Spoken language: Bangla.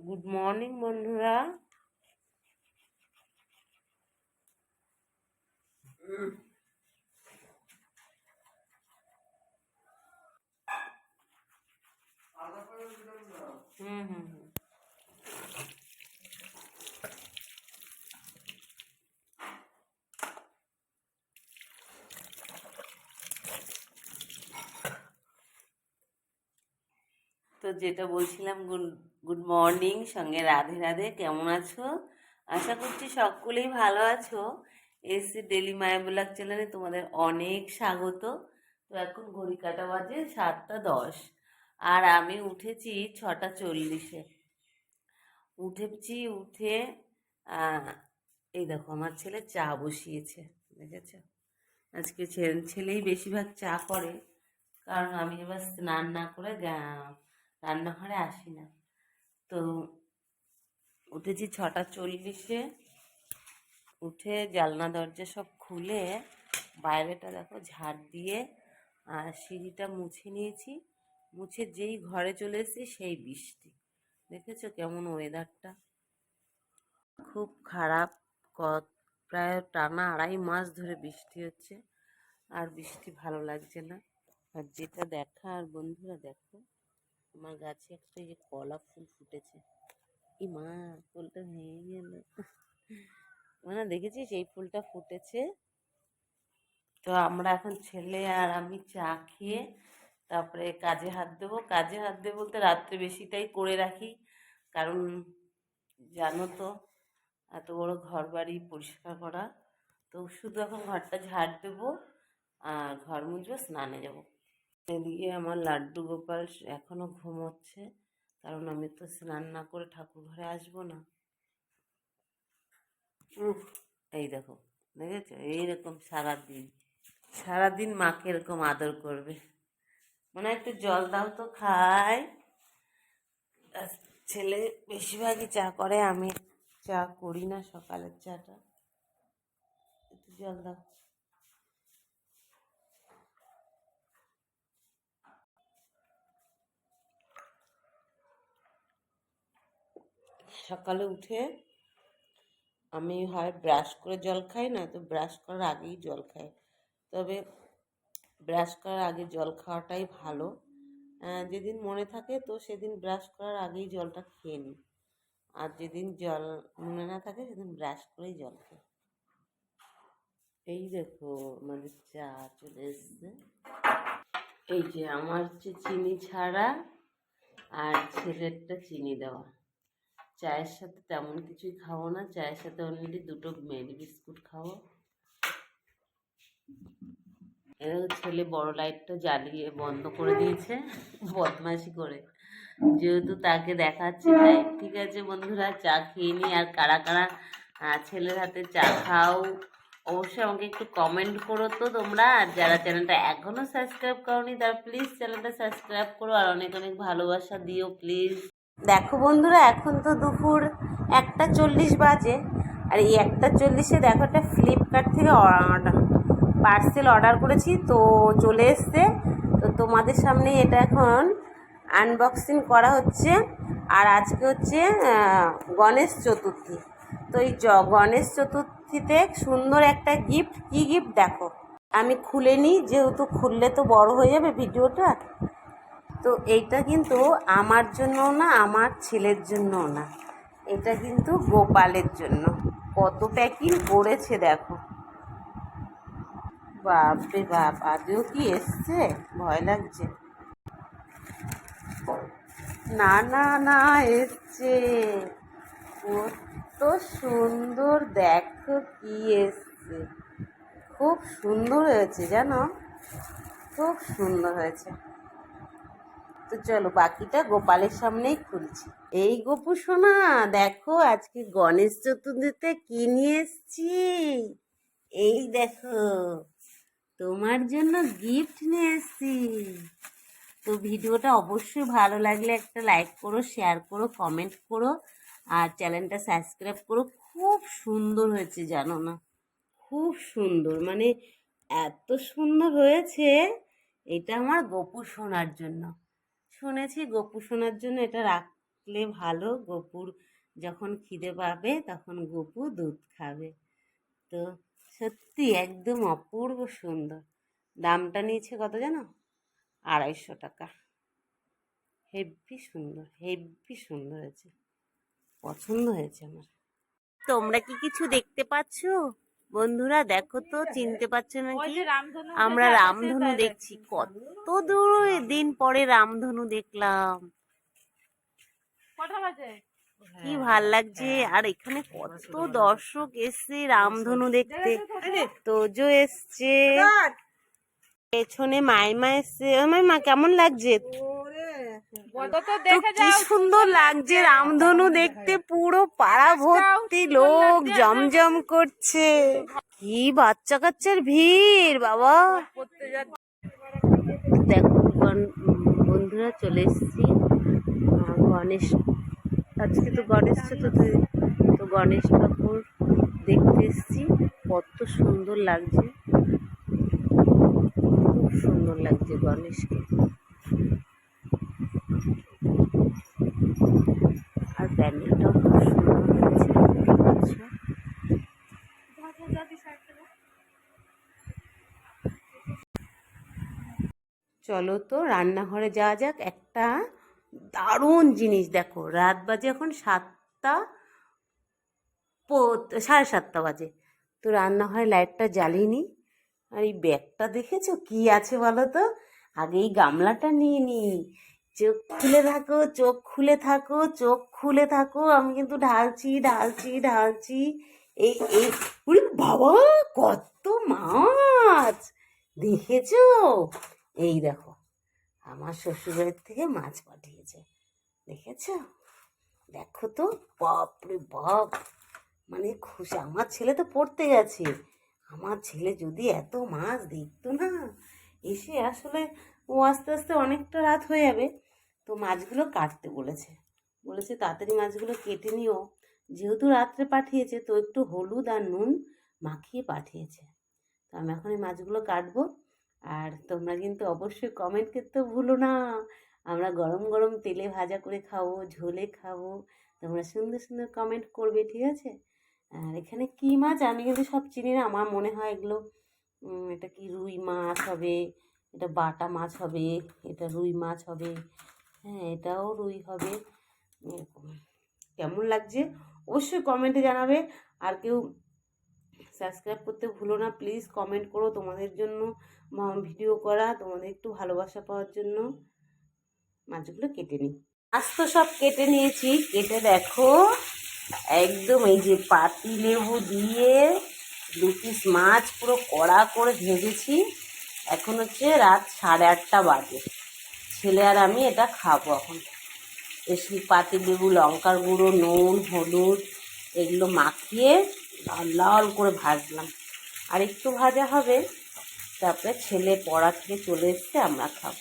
গুড মর্নিং বন্ধুরা। হুম হুম হুম। তো যেটা বলছিলাম গুড গুড মর্নিং, সঙ্গে রাধে রাধে, কেমন আছো? আশা করছি সকলেই ভালো আছো। এসি ডেলি মায়া ব্লগ চ্যানেলে তোমাদের অনেক স্বাগত। তো এখন ঘড়ি কাটা বাজে সাতটা দশ। আর আমি উঠেছি ছটা চল্লিশে। উঠেছি, উঠে এই দেখো, আমার ছেলে চা বসিয়েছে, দেখেছ? আজকে ছেলেই বেশিরভাগ চা করে, কারণ আমি এবার স্নান না করে রান্নাঘরে আসি না। তো উঠেছি ছটা চল্লিশে উঠে জানলা দরজা সব খুলে বাইরেটা দেখো ঝাড় দিয়ে, আর সিঁড়িটা মুছে নিয়েছি। মুছে যেই ঘরে চলে এসেছি সেই বৃষ্টি। দেখেছ কেমন ওয়েদারটা খুব খারাপ প্রায় টানা আড়াই মাস ধরে বৃষ্টি হচ্ছে, আর বৃষ্টি ভালো লাগছে না। আর যেটা দেখা দেখার বন্ধুরা দেখো আমার গাছে একটা এই যে কলা ফুল ফুটেছে। ই মা, ফুলটা ভেঙে গেল। মানে দেখেছিস এই ফুলটা ফুটেছে? তো আমরা এখন ছেলে আর আমি চা খেয়ে তারপরে কাজে হাত দেবো। কাজে হাত দেবো বলতে রাত্রে বেশিটাই করে রাখি। কারণ জানো তো, এত বড় ঘর বাড়ি পরিষ্কার করা। তো শুধু এখন ঘরটা ঝাড় দেবো আর ঘর মুছবো, স্নানে যাব। এদিকে আমার লাড্ডু গোপাল এখনও ঘুমোচ্ছে। কারণ আমি তো স্নান না করে ঠাকুর ঘরে আসব না। উফ, এই দেখো, দেখেছ? এইরকম সারাদিন সারাদিন মাকে এরকম আদর করবে। মানে একটু জল দাও তো খাই। আর ছেলে বেশিরভাগই চা করে, আমি চা করি না সকালের চাটা। একটু জল দাও। সকালে উঠে আমি হয় ব্রাশ করে জল খাই না, তো ব্রাশ করার আগেই জল খাই। তবে ব্রাশ করার আগে জল খাওয়াটাই ভালো। যেদিন মনে থাকে তো সেদিন ব্রাশ করার আগেই জলটা খেয়ে নিই। আর যেদিন জল মনে না থাকে সেদিন ব্রাশ করেই জল খাই। এই দেখো আমাদের চা চলে এসছে। এই যে আমার হচ্ছে চিনি ছাড়া আর ছেলেরটা চিনি দেওয়া। চায়ের সাথে তেমন কিছুই খাব না। চায়ের সাথে অনলি দুটো মেরি বিস্কুট খাব। এরকম ছেলে বড় লাইটটা জ্বালিয়ে বন্ধ করে দিয়েছে। বদমাশি করে। যেহেতু তাকে দেখাচ্ছি তাই, ঠিক আছে বন্ধুরা, চা খেয়ে নিই। আর কারা কারা ছেলের হাতে চা খাও, অবশ্যই আমাকে একটু কমেন্ট করো তো তোমরা। আর যারা চ্যানেলটা এখনও সাবস্ক্রাইব করোনি, তারা প্লিজ চ্যানেলটা সাবস্ক্রাইব করো। আর অনেক অনেক ভালোবাসা দিও প্লিজ দেখো বন্ধুরা, এখন তো দুপুর একটা চল্লিশ বাজে, আর এই একটা চল্লিশে দেখো একটা ফ্লিপকার্ট থেকে পার্সেল অর্ডার করেছি, তো চলে এসছে। তো তোমাদের সামনে এটা এখন আনবক্সিং করা হচ্ছে, আর আজকে হচ্ছে গণেশ চতুর্থী। তো এই গণেশ চতুর্থীতে সুন্দর একটা গিফট কি গিফট দেখো? আমি খুলে নিই, যেহেতু খুললে তো বড় হয়ে যাবে ভিডিওটা। তো এইটা কিন্তু আমার জন্যও না, আমার ছেলের জন্যও না। এটা কিন্তু গোপালের জন্য। কত প্যাকিং করেছে দেখো। বাপরে বাপ আদেও কি এসছে? ভয় লাগছে। না না না, এসছে। কত সুন্দর, দেখো কি এসছে। খুব সুন্দর হয়েছে, জানো? খুব সুন্দর হয়েছে। তো চলো বাকিটা গোপালের সামনেই খুলছি। এই গোপু সোনা, দেখো আজকে গণেশ চতুর্থীতে কি নিয়ে এসছি? এই দেখো, তোমার জন্য গিফট নিয়ে এসছি। তো ভিডিওটা অবশ্যই ভালো লাগলে একটা লাইক করো শেয়ার করো কমেন্ট করো, আর চ্যানেলটা সাবস্ক্রাইব করো। খুব সুন্দর হয়েছে, জানো না? খুব সুন্দর মানে এত সুন্দর হয়েছে, এটা আমার গোপু সোনার জন্য। শুনেছি গপু শোনার জন্য এটা রাখলে ভালো। গপুর যখন খিদে পাবে তখন গপু দুধ খাবে। তো সত্যি একদম অপূর্ব সুন্দর। দামটা নিয়েছে কত জানো? আড়াইশো টাকা। হেব্বি সুন্দর হেব্বি সুন্দর হয়েছে। পছন্দ হয়েছে আমার। তোমরা কি কিছু দেখতে পাচ্ছো? বন্ধুরা দেখো তো চিনতে পারছ নাকি? আমরা রামধনু দেখছি কত দূর দিন পরে রামধনু দেখলাম। কি ভালো লাগছে আর এখানে কত দর্শক এসছে রামধনু দেখতে। তোজো এসছে। পেছনে মাইমা এসছে। ও মাইমা কেমন লাগছে? কি সুন্দর লাগছে রামধনু দেখতে পুরো পাড়া ভর্তি লোক জমজম করছে। কি বাচ্চা কাচ্চার ভিড় বাবা। দেখো বন্ধুরা চলে এসেছি। গণেশ আজকে তো গণেশ চতুর্থী তো গণেশ ঠাকুর দেখতে এসছি। কত সুন্দর লাগছে। খুব সুন্দর লাগছে গণেশকে আর প্যান্ডেলটাও খুব সুন্দর হয়েছে চলো তো রান্নাঘরে যাওয়া যাক। একটা দারুণ জিনিস দেখো। রাত বাজে এখন সাতটা সাড়ে সাতটা বাজে। তো রান্নাঘরে লাইটটা জ্বালিয়ে নি আর এই ব্যাগটা দেখেছ? কি আছে বলো তো? আগে এই গামলাটা নিয়ে নি। চোখ খুলে থাকো, চোখ খুলে থাকো, চোখ খুলে থাকো। আমি কিন্তু ঢালছি ঢালছি ঢালছি। এই এই বাবা, কত মাছ! দেখেছ? এই দেখো, আমার শ্বশুরবাড়ির থেকে মাছ পাঠিয়েছে। দেখেছ? দেখো তো বাপ রে বাপ! মানে খুশি, আমার ছেলে তো পড়তে গেছে। আমার ছেলে যদি এত মাছ দেখতো না, এসে আসলে ও আস্তে আস্তে অনেকটা রাত হয়ে যাবে। তো মাছগুলো কাটতে বলেছে। বলেছে, তাড়াতাড়ি মাছগুলো কেটে নিও। যেহেতু রাত্রে পাঠিয়েছে, তো একটু হলুদ আর নুন মাখিয়ে পাঠিয়েছে। তো আমি এখন এই মাছগুলো কাটবো। আর তোমরা কিন্তু অবশ্যই কমেন্ট করতে ভুলো না। আমরা গরম গরম তেলে ভাজা করে খাব, ঝোলে খাব। তোমরা সুন্দর সুন্দর কমেন্ট করবে, ঠিক আছে? আর এখানে কী মাছ? আমি কিন্তু সব চিনি না। আমার মনে হয় এগুলো এটা কি রুই মাছ হবে, এটা বাটা মাছ হবে, এটা রুই মাছ হবে হ্যাঁ এটাও রুই হবে। কেমন লাগছে অবশ্যই কমেন্টে জানাবে। আর কেউ সাবস্ক্রাইব করতে ভুলো না প্লিজ কমেন্ট করো তোমাদের জন্য ভিডিও করা, তোমাদের একটু ভালোবাসা পাওয়ার জন্য। মাছগুলো কেটে নিই। আজ তো সব কেটে নিয়েছি। কেটে দেখো, একদম এই যে পাতি লেবু দিয়ে দু পিস মাছ পুরো কড়া করে ভেজেছি। এখন হচ্ছে রাত সাড়ে আটটা বাজে। ছেলে আর আমি এটা খাব এখন। এসি পাতি, লেবু, লঙ্কার গুঁড়ো, নুন, হলুদ এগুলো মাখিয়ে লাল লাল করে ভাজলাম। আর একটু ভাজা হবে, তারপরে ছেলে পড়া থেকে চলে এসছে, আমরা খাব।